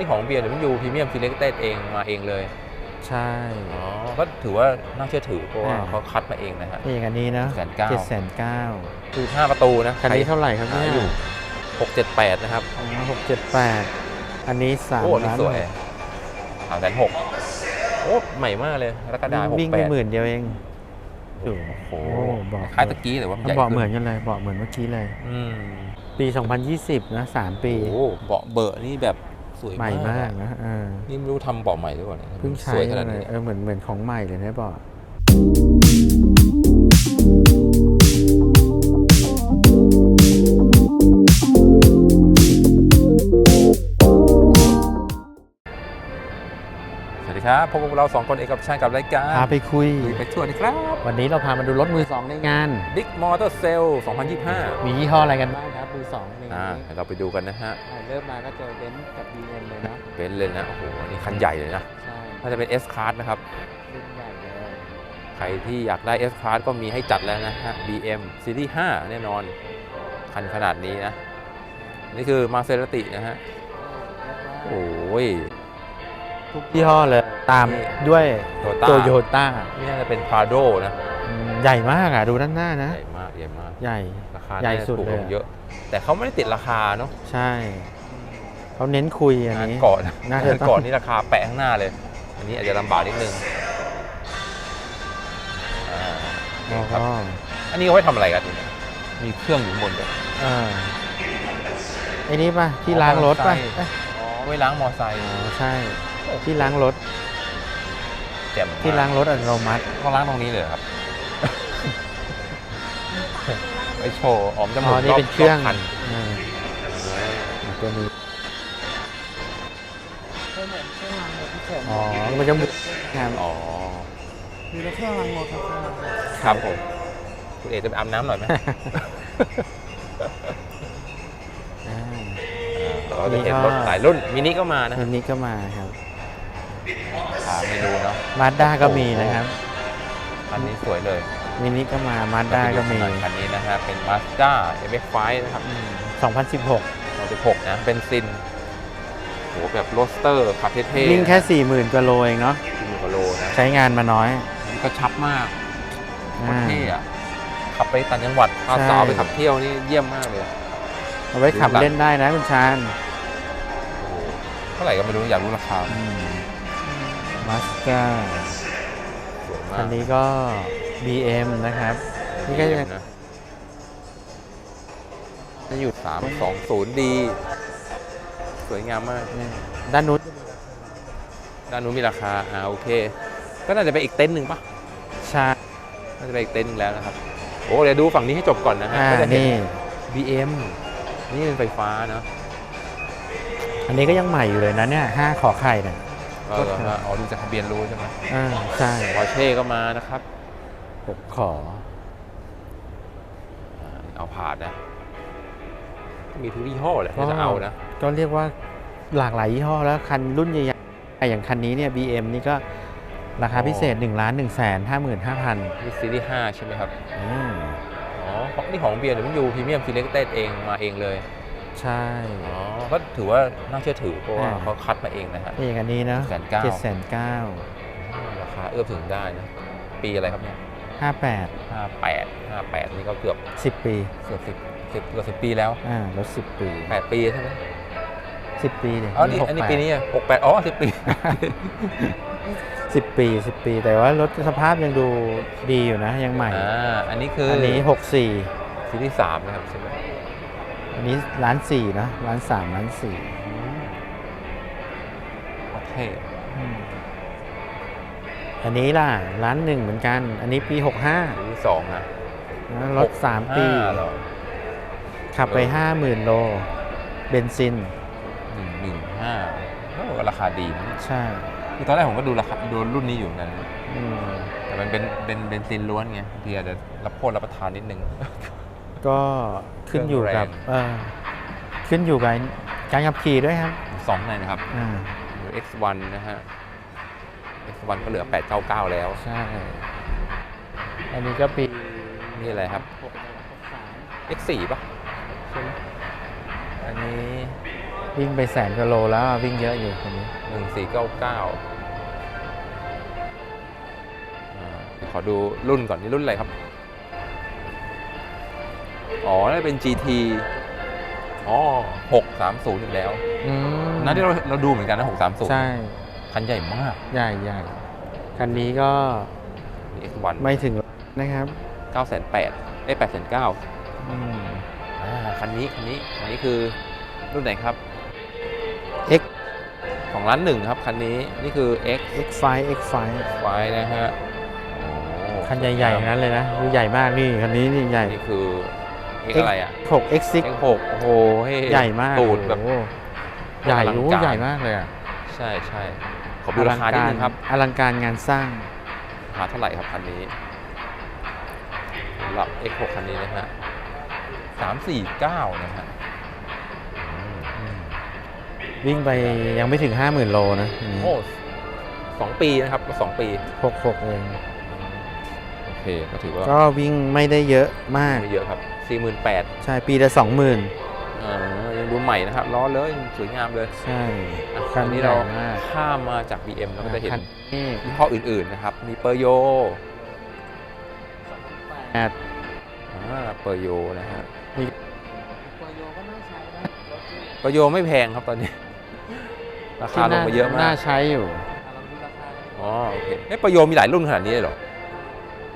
นี่ของ BMW Premium Selected เองมาเองเลยใช่อ๋อก็ถือว่าน่าเชื่อถือเพราะว่าอ่าเขาคัดมาเองนะฮะนี่อย่างอันนี้นะ1,900เจ็ดแสนเก้าคือ5ประตูนะคันนี้เท่าไหร่ครับหาเนี่ยอยู่678นะครับหกเจ็ดแปดอันนี้สามโอ้นี่ล้านสวยสามแสนหกโอ้ใหม่มากเลยแล้วก็ดาหกวิ่งแปไปดหมื่นเดียวเองโอ้โหโอ้บอกคล้ายตะกี้แต่ว่ามันใหญ่เบาะเหมืขึ้อนกันเลยเบาะเหมือนเมื่อกี้เลยอืมปี 2020 นะ 3 ปีโอ้เบาะเบอร์นี่แบบ สวยใหม่มากมากอะนะเออนี่ไม่รู้ทำเบาะใหม่หรือเปล่าเนี่ยเพิ่งใช้สวยขนาดเลนี้ยเออเหมือนเหมือนของใหม่เลยนะเบาะสวัสดีครับพบกับเราสองคนเอกกับชาญกับรายการพาไปคุยคุยไปทั่วนะครับ วันนี้เราพามาดูรถมือสองในงาน Big Motor Sale 2025 มียี่ห้ออะไรกันบ้างครับ มือสองในอ่างานนี้เดี๋ยวเราไปดูกันนะฮะอ่าเริ่มมาก็เจอเบนซ์กับ BM เลยเนาะเบนซ์เลยนะ โอ้โหอันนี่คันใหญ่เลยนะใช่ถ้าจะเป็น S Class นะครับรุ่นใหญ่เลยใครที่อยากได้ S Class ก็มีให้จัดแล้วนะฮะ BM Series 5 แน่นอน คันขนาดนี้นะ นี่คือ Maserati นะฮะโอ้ย ทุกยี่ห้อเลยตามนี่ด้วย Toyota โตโยต้านี่น่าจะเป็น Prado นะใหญ่มากอะดูด้านหน้านะ ใหญ่มากใหญ่มากใหญ่ราคาใหญ่น่าจะสุดถูกเลยลงอะเยอะ แต่เขาไม่ได้ติดราคาเนาะใช่เขาเน้นคุยอันงานนี้ก่อนน่าจะงานต้องก่อนนี่ราคาแปะข้างหน้าเลย อันนี้อาจจะลำบากนิดนึงอ่าอ๋อครับอันนี้เอาไว้ทำอะไรกันเนี่ยมีเครื่องอยู่ข้างบนด้วยอ่าไอ้นี่ป่ะที่ล้างรถป่ะมอไซค์เอ๊ะอ๋อไว้ล้างมอไซค์อ๋อใช่ ที่ล้างรถแจ่มมกที่ล้างรถอัตโนมัติต้องล้างตรงนี้เลยเหรอครับไว้โชว์ออมจอ๋มูกอนี่รอบเป็นเครื่องบคันอ่าตัวนี้เป็นเหมือนเครื่องล้างรถที่เสริมอ๋อมันจะหมุนครับอ๋อมีแต่เครื่องล้างรถครับเครื่องล้างรถครับผมคุณเอกจะไปอาบน้ำหน่อยไหมอ่าเราก็จะเห็นนี่ก็รถหลายรุ่นมินิก็มานะตัวนี้ก็มาครับ ถามไม่รู้เนาะมาด้าก็มีนะครับ คันนี้สวยเลยมินิก็มามาด้าก็มี คันนี้นะฮะเป็น Mazda MX-5 นะครับ2016 2016นะเป็นซินโหแบบโรสเตอร์ขับเท่ๆวิ่งแค่ 40,000กว่าโลเองเนาะสี่หมื่นกว่าโลนะใช้งานมาน้อยนี่ก็ชับมากโคตรอ่าเท่อะขับไปต่างจังหวัดพาใช่สาวไปขับเที่ยวนี่เยี่ยมมากเลยเอาไว้ขับเล่นได้นะคุณชาญโอ้โหเท่าไหร่ก็ไม่รู้อยากรู้ราคา มาสก้าสวยมากคันนี้ก็ BM นะครับ นี่ก็ยังนะจะอยู่ 320D สวยงามมากเนี่ยด้านนู้นด้านนู้นมีราคา อ่าโอเค ก็น่าจะไปอีกเต็นท์หนึ่งปะชาน่าจะไปอีกเต็นท์หนึ่งแล้วนะครับ โอ้ เดี๋ยวดูฝั่งนี้ให้จบก่อนนะฮะอ่าก็จะเห็น นี่ BM นี่เป็นไฟฟ้าเนอะอันนี้ก็ยังใหม่อยู่เลยนะเนี่ยห้าขอไข่เนี่ย ก็เหรอฮะอ๋อดูจากทะเบียนรู้ใช่ไหมอ่าใช่ปอร์เช่ก็มานะครับหกขออ่าเอาผ่านนะ มีทุกยี่ห้อแหละที่จะเอานะ ก็เรียกว่าหลากหลายยี่ห้อแล้วคันรุ่นใหญ่ๆอย่างคันนี้เนี่ย BM นี่ก็ราคาพิเศษ1ล้าน1แสน55,000นี่ซีรีส์5ใช่ไหมครับอืมอ๋อของนี่ของ BMW Premium Selected เองมาเองเลย ใช่ อ๋อก็ถือว่าน่าเชื่อถือเพราะว่าอ่า เขาคัดมาเองนะฮะ นี่อย่างอันนี้นะแสนเก้าเจ็ดแสนเก้าราคาเอื้อมถึงได้นะ ปีอะไรครับเนี่ยห้าแปด58 58นี่ก็เกือบสิบปีเกือบสิบสิบเกือบสิบปีแล้วอ่ารถสิบปี8ปีใช่ไหมสิบปีเลยอ๋อนี่อันนี้ปีนี้อะ68อ๋อ10ปี สิบปีสิบปี แต่ว่ารถสภาพยังดูดีอยู่นะ ยังใหม่ อ่า อันนี้คืออัอันนี้หกสี่ซีรีส์3นะครับใช่ไหมอั นนี้ล้านสี่นะล้านสามล้านสี่โอเคอันนี้ล่ะล้านหนึ่งเหมือนกัน อันนี้ปีหกห้าซีรีส์2นะรถสามปี65เหรอขับไปเออห้าหมื่นโล เบนซิน115โอ้ราคาดีนะใช่คือตอนแรกผมก็ดูราคาดูรุ่นนี้อยู่เหมือนกันอืมแต่มันเป็นเป็นเบนซินล้วนไงบางทีอาจจะรับโทษรับประทานนิดนึง ก็ขึ้นอยู่กับเครื่องแรงเออขึ้นอยู่กับการขับขี่ด้วยครับสองในนะครับ อ่า X1 นะฮะ X1 ก็เหลือ 899 แล้ว ใช่ อันนี้ก็ปีนี่อะไรครับหกหกสาม X4 ป่ะ ใช่ไหมอันนี้ วิ่งไปแสนกิโลแล้วอะวิ่งเยอะอยู่คันนี้หนึ่งสี่เก้าเก้าขอดูรุ่นก่อนนี่รุ่นอะไรครับ อ๋อน่าจะเป็น GT อ๋อหกสามศูนย์อีกแล้วอืมนั่นที่เราเราดูเหมือนกันนะหกสามศูนย์ใช่คันใหญ่มากใหญ่ใหญ่คันนี้ก็นี่ X1 ไม่ถึงนะครับเก้าแสนแปดเอ้แปดแสนเก้าอืมอ่าคันนี้คันนี้คันนี้คือรุ่นไหนครับ X ของร้านหนึ่งครับ คันนี้นี่คือ X X5 X5 ไว้นะฮะโอ้คันใหญ่ๆทั้งนั้นเลยนะดูใหญ่มากนี่คันนี้นี่ใหญ่ นี่คือ X อะไรอะ 6 X6 X6 โอ้โหเฮ้ใหญ่มากตูดแบบโอ้โหใหญ่อลังโอ้การ ใหญ่มากเลยอะใช่ใช่ขอดูราคานิดนึงครับ อลังการงานสร้าง ราคาเท่าไหร่ครับคันนี้สำหรับ X6 คันนี้นะฮะสามสี่เก้านะฮะอืมวิ่งไปยังไม่ถึง 50,000 โลนะโอ้สองปีนะครับก็สองปี หกหกเอง โอเค ก็ถือว่าก็วิ่งไม่ได้เยอะมาก ไม่เยอะครับ สี่หมื่นแปดใช่ปีละ20,000อ่ายังดูใหม่นะครับล้อเลยสวยงามเลยใช่อะคัอันนนี้นี้เราเรามากข้ามมาจาก BM เราก็จะเห็นคันี่ยี่ห้ออื่นๆนะครับ มีเปอร์โยแอดอ่าเปอร์โยนะฮะมีตัวโยก็น่าใช้นะรถที่เปอร์โยไม่แพงครับตอนนี้ ราคาที่ลงไปเยอะมาน่ากใช้อยู่อะเราดูราคากันอ๋อโอเคเอ้ยเปอร์โยมีหลายรุ่นขนาดนี้เลยเหรอ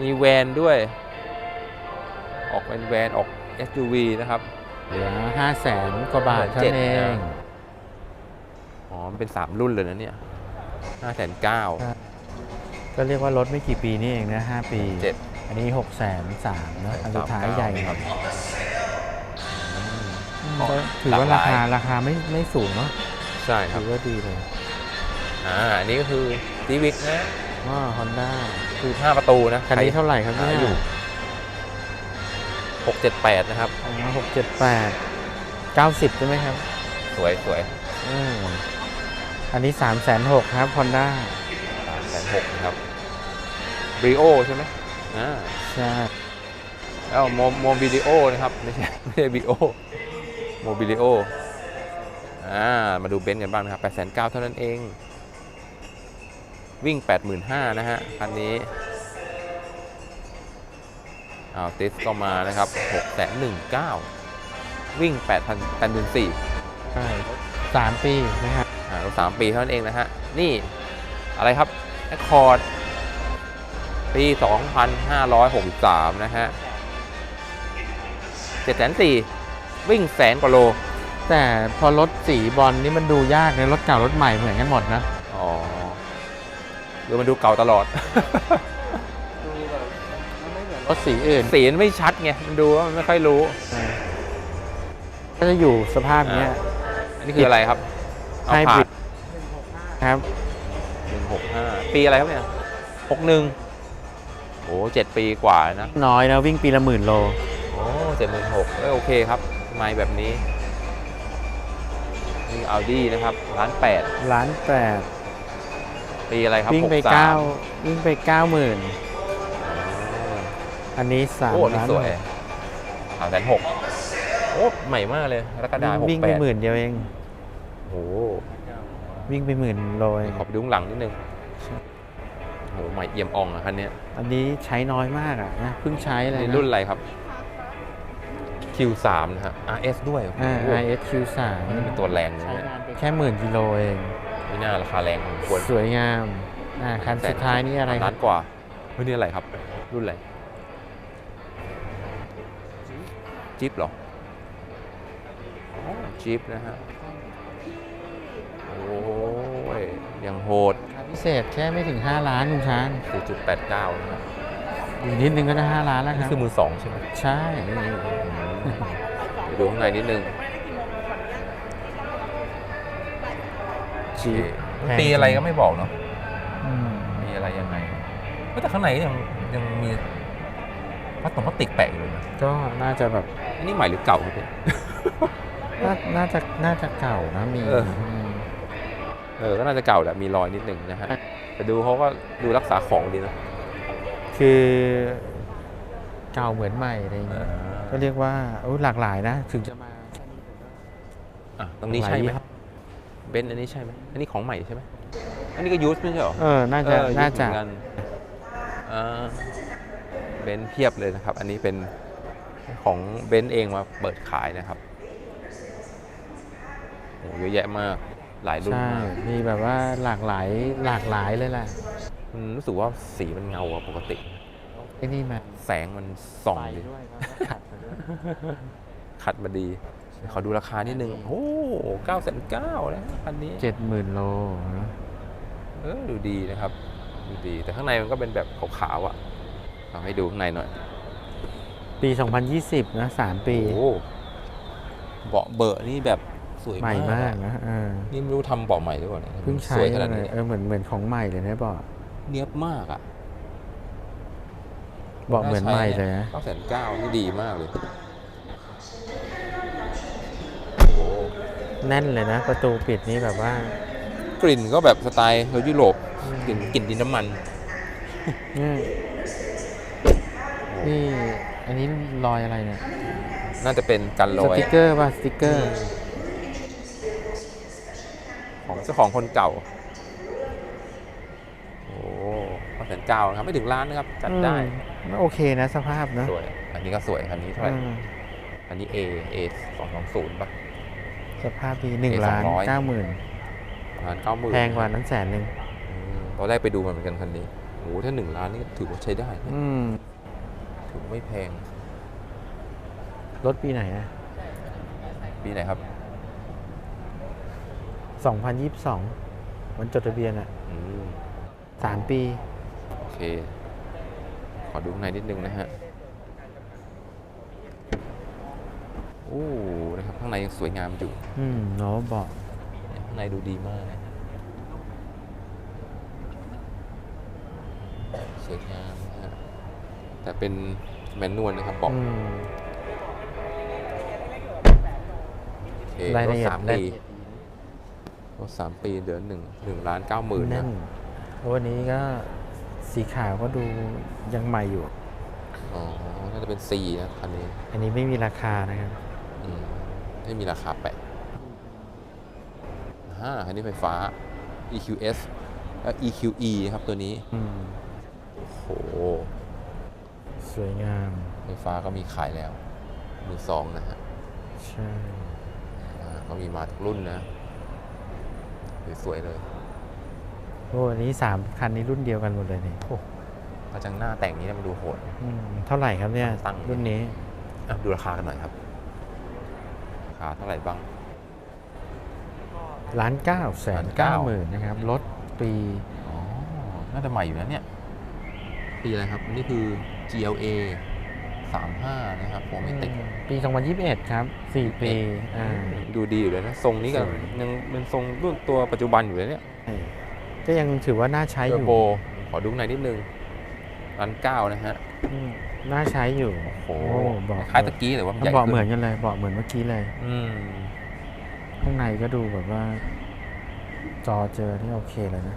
มีแวนด้วย ออกเป็นแวนออก SUV นะครับเหลือห้าแสนกว่าบาทเท่านั้นเองอ๋อมันเป็น 3 รุ่นเลยนะเนี่ยห้าแสนเก้าก็เรียกว่ารถไม่กี่ปีนี่เองนะห้าปีเจ็ดอันนี้หกแสนสามนะอันสุดท้าย139ใหญ่ครับอืมก็ถือว่าหลารากหลายคาราคาไม่ไม่สูงเนาะใช่ครัถืบอว่าดีเลยอ่าอันนี้ก็คือ Civic นะว่าฮอนด้าคือ5ประตูนะ คันนี้เท่าไหร่ครับหาเนี่ยอยู่ 678 นะครับ หกเจ็ดแปดเก้าสิบใช่ไหมครับ สวยสวยอืมอันนี้สามแสนหกครับฮอนด้าแสนหกนะครับบริโอใช่ไหมอ่าใช่แล้วโมโมบิลิโอนะครับ ไม่ใช่ไม่ใช่บิโอโมบิลิโออ่ามาดูเบนซ์กันบ้างนะครับ8 9 0 0 0เท่านั้นเอง วิ่ง 85,000นะฮะคันนี้ อ้าวติสก็มานะครับ619,000วิ่ง8,000 8,400ใช่สามปีนะครับอ่ารถสามปีเท่านั้นเองนะฮะ นี่อะไรครับ Accord ปี 2563 นะฮะ704วิ่งแสนกว่าโล แต่พอรถสีบอลนี่มันดูยากเลยรถเก่ารถใหม่เหมือนกันหมดนะ อ๋อดูมันดูเก่าตลอดดูแบบ มันไม่เหมือนรถสีอื่น สีมันไม่ชัดไง มันดูว่ามันไม่ค่อยรู้ ก็จะอยู่สภาพเนี้ย อันนี้คืออะไรครับเอาไฮผ่าบรินดครับหนึ่งหกห้าปีอะไรครับเนี่ยหกหนึ่งโอ้เจ็ดปีกว่านะ น้อยนะวิ่งปีละหมื่นโล โอ้เจ็ดหมื่นหกเอ้ยโอเคครับไม่แบบนี้ นี่อัลดี้นะครับร้านแปดล้านแปดปีอะไรครับวิ่งไป63เก้าวิ่งไปเก้าหมื่นอ๋อ อันนี้สามโอ้นี่ล้านสวยสามแสนหกโอ้ใหม่มากเลยแล้วก็ดาหกวิ่งแปไปดหมื่นเดียวเอง โอ้วิ่งไปหมื่นโลเองขอไปดูข้างหลังนิดนึงโอ้ใหม่เอี่ยมอ่องอะคันเนี้ยอันนี้ใช้น้อยมากอะนะเพิ่งใช้เลยนี่นะรุ่นอะไรครับ Q3 นะฮะ RS ด้วยโอ้โหอ่า ISQ3 นี่เป็นตัวแรงเลยใช้เนี่ยงานเป็นแค่หมื่นกิโลเอง ไม่น่าราคาแรงของควรสวยงามอ่าคันสุดท้ายนี่อะไรคล้ารับนกว่าเฮ้ยนี่อะไรครับ รุ่นอะไร จิ๊บเหรออ๋อจิ๊บนะฮะ โอ้ยยังโหด พิเศษแค่ไม่ถึง 5 ล้านคุณช้าง4.89นะฮะอีกนิดนึงก็ได้ 5 ล้านแล้วคนี่รับ คือมือสองใช่ไหมใช่ เดี๋ยวดูข้างในนิดนึงจีโอเคปีอะไรก็ไม่บอกเนาะอืม มีอะไรยังไงเฮ้ยแต่ข้างในยังยังมี พลาสติกพลาสติกแปะอยู่เลยนะก็น่าจะแบบอันนี้ใหม่หรือเก่าครับพี่น่าน่าจะน่าจะเก่านะมีเออมเออก็น่าจะเก่าแหละมีรอยนิดหนึ่งนะฮะแต่ดูเขาก็ดูรักษาของดีนะคือเก่าเหมือนใหม่อะไรอย่างเอเงี้ยอก็เรียกว่าโอ้หลากหลายนะ ถึงจะมาอะตรงนี้ใช่ไหมลากลายยี่ห้อเบนซ์อันนี้ใช่ไหมอันนี้ของใหม่ใช่ไหมอันนี้ก็ยูสไม่ใช่เหรอเออน่าจะเออ น่าจะยุคเหมือนกันอ่า เบนซ์เพียบเลยนะครับ อันนี้เป็นของเบนซ์เองมาเปิดขายนะครับโอ้เยอะแยะมากหลายรุ่นใช่มากมีแบบว่าหลากหลายหลากหลายเลยแหละอืมรู้สึกว่าสีมันเงากว่าปกติ ไอ้นี่มาแสงมันส่องไปดีด้วยครับขัดไปด้วยขัดมาดี ขอดูราคานิดนึง โอ้เก้าแสนเก้านะคันนี้ เจ็ดหมื่นโลนะเออดูดีนะครับ ดูดี แต่ข้างในมันก็เป็นแบบขาวๆอะ เอาให้ดูข้างในหน่อย ปี 2020 นะ 3 ปีโอ้เบาะเบอะนี่แบบสวยใหม่มากมากอะนะเออนี่ไม่รู้ทำเบาะใหม่หรือเปล่าเนี่ยเพิ่งสใช้วยขเลนาดนี้ยเออเหมือนเหมือนของใหม่เลยนะบอกเนียบมากอะบอกเหมือนใหม่เลยนะเก้าแสนเก้านี่ดีมากเลย โอ้โหแน่นเลยนะ ประตูปิดนี่แบบว่ากลิ่นก็แบบสไตล์รถยุโรปกลิ่นกลิ่นดินน้ำมันนี่ นี่อันนี้รอยอะไรเนี่ยน่าจะเป็นกันรสอยติกเกอร์ป่ะสติกเกอร์ของเจ้าของคนเก่า โอ้เก้าแสนเก้าครับ ไม่ถึงล้านนะครับ จัดได้อืมโอเคนะสภาพนะสวย อันนี้ก็สวยอันนี้เท่าไหร่อืมอันนี้ A A สองสองศูนย์ป่ะ สภาพดีหนึ่งเอล้าน200 เก้าหมื่นประมาณเก้าหมื่นแพงกว่านั้นแสนหนึ่งตอนแรกไปดูมันเหมือนกันคันนี้โอ้โหถ้าหนึ่งล้านนี่ถือว่าใช้ได้นะอืม ถือไม่แพง รถปีไหนอะปีไหนครับ 2022วันจดทะเบียนอะอืมสามปี โอเค ขอดูข้างในนิดนึงนะฮะโอ้นะครับ ข้างในยังสวยงามอยู่ อืมเนาะบอกข้างในดูดีมากนะสวยงามนะฮะ แต่เป็นแมนนวลนะครับเบอกอืมโอเครายรละถเอียดสามรายปีละเอียด รถสามปีเดือนหนึ่งหนึ่งล้านเก้าหมื่นแน่นะนวันนี้ก็สีขาวก็ดูยังใหม่อยู่ อ๋อน่าจะเป็น C นะคันนี้อันนี้ไม่มีราคานะครับ อืมไม่มีราคาแปะฮ่าคันนี้ไฟฟ้า EQS เอ่อ EQE ครับตัวนี้ อืมโห สวยงาม ไฟฟ้าก็มีขายแล้วมือสองนะฮะ ใช่อ่าก็มีมาทุกรุ่นนะสวยๆเลย โอ้อันนี้สามคันนี้รุ่นเดียวกันหมดเลยนี่กระจังหน้าแต่งนี้มันดูโหด อืมเท่าไหร่ครับเนี่ย ตั้ง รุ่นนี้ อะดูราคากันหน่อยครับราคาเท่าไหร่บ้าง ล้านเก้าแสนเก้าหมื่นนะครับ รถปี อ๋อ น่าจะใหม่อยู่นะเนี่ย ปีอะไรครับอันนี้คือ GLA 35 นะครับโฟมิติกปี 2021 ครับ 4 ปีอ่าดูดีอยู่เลยนะ ทรงนี้ก็สวยยังเป็นทรงรุ่นตัวปัจจุบันอยู่เลยเนี่ยก็ยังถือว่าน่าใช้อเทอยู่ร์โบขอดูหน่อยนิดนึงรันเก้านะฮะอืมน่าใช้อยู่ โอ้โอ้โหบอกคล้ายตะกี้แต่ว่ามันใหญ่บอกขึ้เหมือนกันเลยบอกเหมือนเมื่อกี้เลยอืมข้างในก็ดูแบบว่า จอเจอนี่โอเคเลยนะ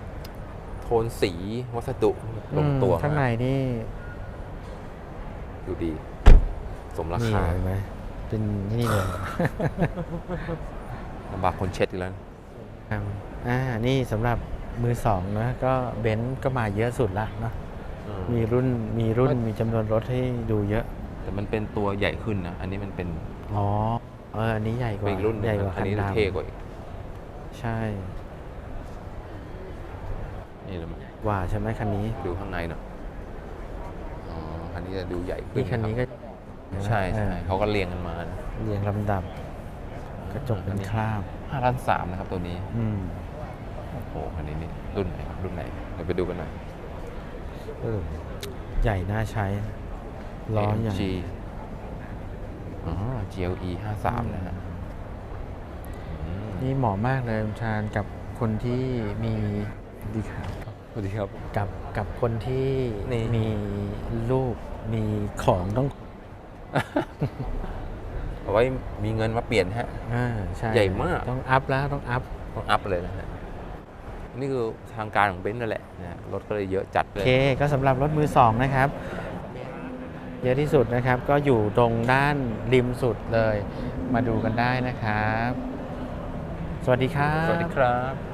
โทนสีวัสดุลงตัวอืมข้างในมากนี่ ดูดี สมรานี่คาเห็นไหมเป็นนี่เลยลำบากคนเช็ดอีกแล้ว ครับอ่านี่สำหรับมือสองนะก็เบนซ์ก็มาเยอะสุดละเนอะมีรุ่นมีรุ่นมีจำนวนรถให้ดูเยอะ แต่มันเป็นตัวใหญ่ขึ้นนะ อันนี้มันเป็นอ๋อเอออันนี้ใหญ่กเป็นว่าอีกรุ่นหนึ่ใหญ่งกว่านะอัคันนนี้ดำเท่กว่าอีกใช่นี่เราว่าใช่ไหมคันนี้ ดูข้างในหน่อยอ๋อคั นนี้จะดูใหญ่ขึ้นนี่คันนี้ก็ใช่ใช่เขาก็เรียงกันมานะเรียงลำดับ กระจกเป็นคราบ ห้าล้านสามนะครับตัวนี้ อืมโอ้โหคันนี้นี่รุ่นไหนครับรุ่นไหนเดี๋ยวไปดูกันหน่อย เออใหญ่น่าใช้ ล้อใหญ่ AMG อ๋อ GLE 53 นะฮะอืมนี่เหมาะมากเลยคุณชาญกับคนที่มีดีครับ สวัสดีครับ กับกับคนที่นี่มีลูกมีของต้องเอาไว้มีเงินมาเปลี่ยนฮะอ่าใช่ใหญ่มากต้องอัพแล้วต้องอัพต้องอัพเลยนะฮะนี่คือทางการของเบนซ์นั่นแหละนะฮะรถก็เลยเยอะจัดเลโอยเค ก็สำหรับรถมือสองนะครับ เยอะที่สุดนะครับ ก็อยู่ตรงด้านริมสุดเลย มาดูกันได้นะครับ สวัสดีครับ สวัสดีครับ